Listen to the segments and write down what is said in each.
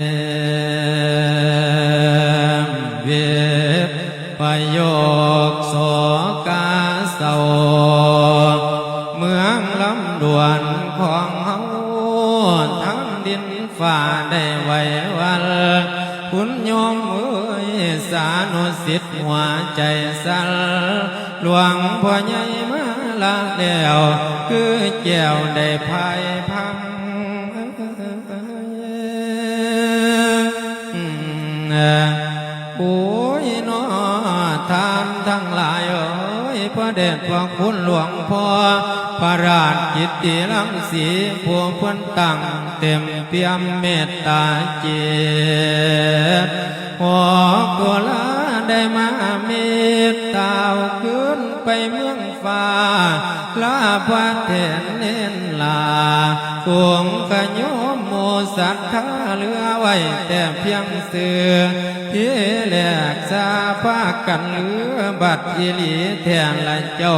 ฝ่าได้ไว้วันคุณโยมเอ้ยสานุสิทธิ์หัวใจสั่นหลวงพ่อใหญ่มาละแล้ว คือแก้วได้ภายพัง ทานทั้งหลายเอ้ยพระเดชพระคุณหลวงพ่อพระราชกิตติลังสีผู้เพ้นตั้งเต็มเปี่ยมเมตตาจิตขอกุลาได้มาเมตตาขึ้นไปเมืองฟ้าลาพระเทนเน้นลาปวงขโยมโมสัทธาเลือไว้แต่เพียงเสือที่ แหลกซาพากันเหลือบัดอีหลีแทนละเจ้า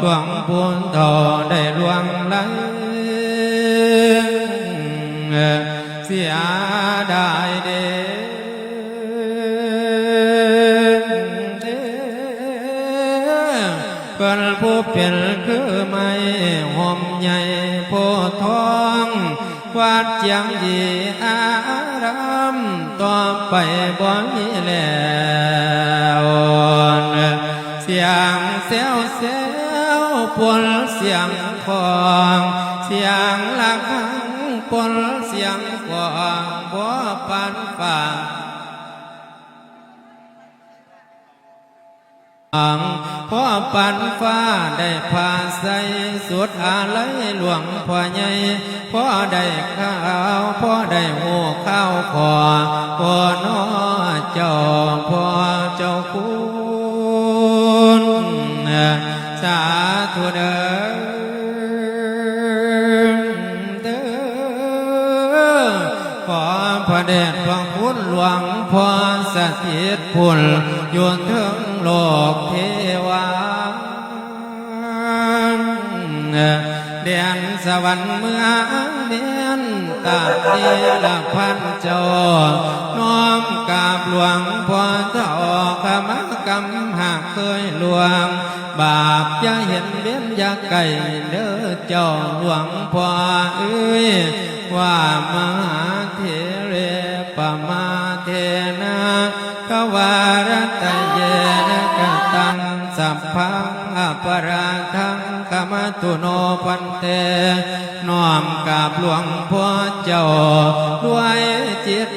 ดวงพูนทอได้ลวงไหลเสียดายเด้เด้เปินผู้เป็นคือไม่ห่มใหญ่โพธิ์ทองวัดเจียงดีอารา ต่อไปบ่มีแล้วเสียงเซวเซวปนเสียงฟองเสียงละคังปนเสียงกวางบ่ปันฝ่าอังพ่อปันฟ้าได้พาใส่สุดอาลัยหลวงพ่อใหญ่พ่อได้ข้าวพ่อได้ห ข้าขอพอนอเจ้าพ่อเจ้าคุณสาธุเด้อเด้อขอพระเดชพระคุณหลวงพ่อสถิตพุ่นยู่ถึงโลกเทว เดียนสวรรค์เมืองเนียนตาเดียละพันเจ้าน้อมกาบหลวงพ่อเจ้าขมกรรมหากเคยลวง บาปอย่าเห็นเบี้ยนอย่าไก่เด้อเจ้าหลวงพ่อเอ้ยว่ามหาเถเรปมาเทนะกวารตเยนกตังสัพพังอ ปราทังกมตุโนปันเต น้อมกราบหลวงพ่อเจ้าด้วยจิต